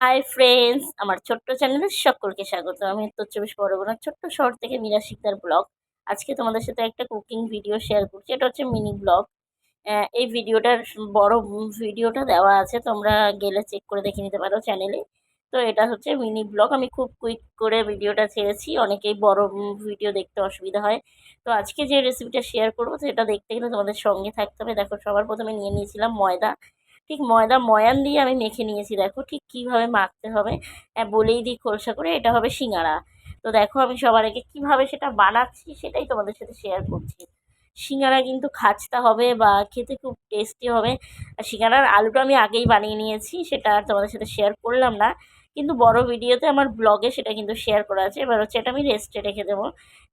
Hi friends আমার ছোট্ট চ্যানেলে সকলকে স্বাগত। আমি উত্তর চব্বিশ পরগনার ছোট্ট শহর থেকে মীরা শিকদার ব্লগ। আজকে তোমাদের সাথে একটা কুকিং ভিডিও শেয়ার করছি। এটা হচ্ছে মিনি ব্লগ এই ভিডিওটার বড় ভিডিওটা দেওয়া আছে। তোমরা গেলে চেক করে দেখে নিতে পারো চ্যানেলে তো এটা হচ্ছে মিনি ব্লগ আমি খুব কুইক করে ভিডিওটা ছেড়েছি। অনেকেই বড় ভিডিও দেখতে অসুবিধা হয়। তো আজকে যে রেসিপিটা শেয়ার করব, সেটা দেখতে গেলে তোমাদের সঙ্গে থাকতে হবে। দেখো, সবার প্রথমে নিয়ে নিয়েছিলাম ময়দা। ঠিক ময়দা, ময়ান দিয়ে আমি মেখে নিয়েছি। দেখো ঠিক কীভাবে মাখতে হবে। হ্যাঁ বলেই দিই খোলসা করে, এটা হবে সিঙ্গারা। তো দেখো আমি সবার আগে কীভাবে সেটা বানাচ্ছি সেটাই তোমাদের সাথে শেয়ার করছি। সিঙ্গারা কিন্তু খাচতে হবে বা খেতে খুব টেস্টি হবে। আর সিঙ্গারার আলুটা আমি আগেই বানিয়ে নিয়েছি, সেটা আর তোমাদের সাথে শেয়ার করলাম না। কিন্তু বড় ভিডিওতে আমার ব্লগে সেটা কিন্তু শেয়ার করা আছে। এবার হচ্ছে এটা আমি রেস্টে রেখে দেবো।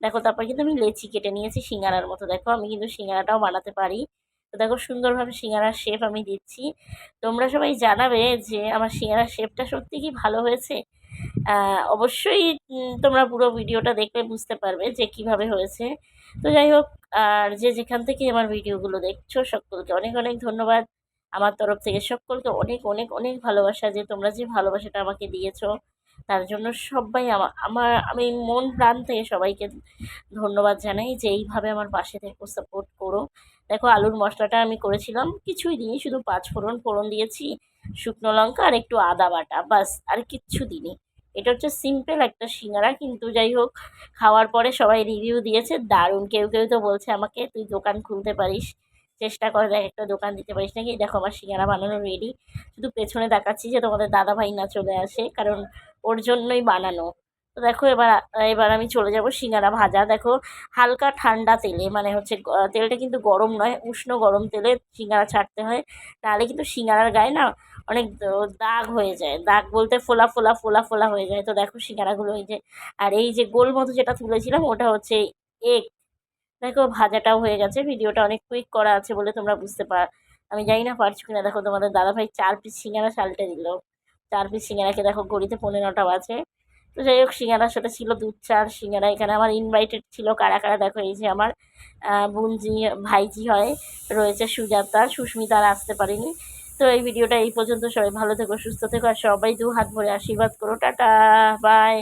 দেখো তারপর কিন্তু আমি লেচি কেটে নিয়েছি সিঙ্গারার মতো। দেখো আমি কিন্তু সিঙ্গারাটাও বানাতে পারি। তো দেখো সুন্দরভাবে সিঙ্গারার শেপ আমি দিচ্ছি। তোমরা সবাই জানাবে যে আমার সিঙ্গারার শেপটা সত্যি কি ভালো হয়েছে? অবশ্যই তোমরা পুরো ভিডিওটা দেখলে বুঝতে পারবে যে কীভাবে হয়েছে। তো যাই হোক, আর যে যেখান থেকে আমার ভিডিওগুলো দেখছ, সকলকে অনেক অনেক ধন্যবাদ। আমার তরফ থেকে সকলকে অনেক অনেক অনেক ভালোবাসা যে তোমরা যে ভালোবাসাটা আমাকে দিয়েছ। তার জন্য সবাই আমার, আমি মন প্রাণ থেকে সবাইকে ধন্যবাদ জানাই যে এইভাবে আমার পাশে থেকে সাপোর্ট করো। দেখো আলুর মশলাটা আমি করেছিলাম, কিছুই দিই শুধু পাঁচ ফোড়ন ফোড়ন দিয়েছি, শুকনো লঙ্কা আর একটু আদা বাটা বাস আর কিচ্ছু দিইনি। এটা হচ্ছে সিম্পল একটা সিঙ্গারা, কিন্তু যাই হোক, খাওয়ার পরে সবাই রিভিউ দিয়েছে, দারুণ। কেউ কেউ তো বলছে আমাকে, তুই দোকান খুলতে পারিস? চেষ্টা করে দেখ, একটা দোকান দিতে পারিস নাকি? দেখো, আমার সিঙ্গারা বানানো রেডি শুধু পেছনে দেখাচ্ছি যে তোমাদের দাদা ভাই না চলে আসে, কারণ ওর জন্যই বানানো। তো দেখো, এবার এবার আমি চলে যাব সিঙ্গারা ভাজা। দেখো, হালকা ঠান্ডা তেলে মানে হচ্ছে তেলটা কিন্তু গরম নয়, উষ্ণ গরম তেলে সিঙ্গারা ছাড়তে হয়। তাহলে কিন্তু সিঙ্গারার গায়ে না অনেক দাগ হয়ে যায়। দাগ বলতে ফোলা ফোলা ফোলা ফোলা হয়ে যায়। তো দেখো সিঙ্গারাগুলো এই যে, আর এই যে গোল মতো যেটা তুলেছিলাম, ওটা হচ্ছে এগ দেখো ভাজাটাও হয়ে গেছে, ভিডিওটা অনেক কুইক করা আছে বলে তোমরা বুঝতে পার আমি জানি না পারছ কিনা। দেখো তোমাদের দাদাভাই চার পিস সিঙ্গারা সালটে দিল। চার পিস সিঙ্গারাকে দেখো গড়িতে পনেরোটা বাজে। তো যাই হোক, সিঙ্গারার সাথে ছিল দুধ, চার সিঙ্গারা। এখানে আমার ইনভাইটেড ছিল কারা কারা, দেখো এই যে আমার বোনজি, ভাইজি হয়, রয়েছে সুজাতা, সুস্মিতা আর আসতে পারিনি। তো এই ভিডিওটা এই পর্যন্ত। সবাই ভালো থেকো, সুস্থ থেকো, আর সবাই দু হাত ভরে আশীর্বাদ করো। Tata bye